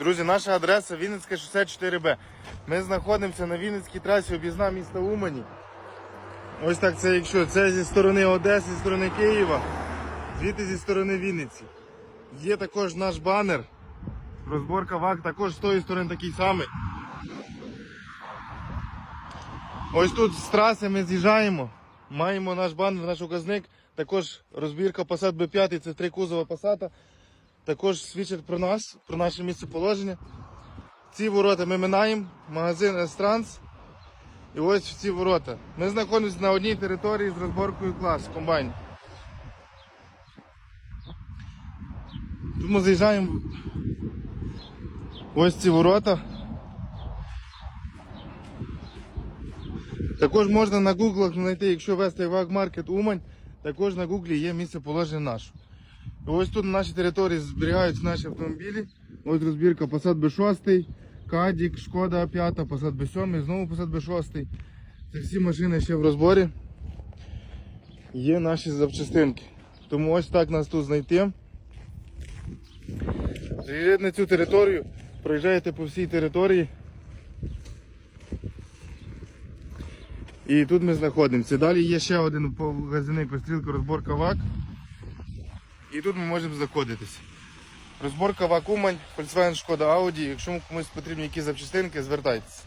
Друзі, наша адреса Вінницьке шосе 4Б. Ми знаходимося на Вінницькій трасі об'їзна міста Умані. Ось так це якщо це зі сторони Одеси, зі сторони Києва, звідти зі сторони Вінниці. Є також наш банер. Розборка ВАК також з тої сторони такий самий. Ось тут з траси ми з'їжджаємо. Маємо наш банер, наш указник. Також розбірка Passat B5, це три кузова Passat. Також свідчить про нас, про наше місце положення. Ці ворота ми минаємо, магазин Естранс. І ось ці ворота. Ми знаходимося на одній території з розборкою клас комбайн. Тут ми заїжджаємо. Ось ці ворота. Також можна на гуглах знайти, якщо вести Вагмаркет Умань, також на гуглі є місце положення наше. І ось тут на нашій території зберігаються наші автомобілі. Ось розбірка Passat B6, Кадік, Шкода 5, Passat B7, знову Passat B6. Це всі машини ще в розборі. Є наші запчастинки. Тому ось так нас тут знайти. Заїжджаєте на цю територію, проїжджаєте по всій території. І тут ми знаходимося. Далі є ще один магазинник стрілка розборка ВАК. І тут ми можемо знаходитися. Розборка вакуумань, Volkswagen Шкода Audi. Якщо комусь потрібні якісь запчастинки, звертайтеся.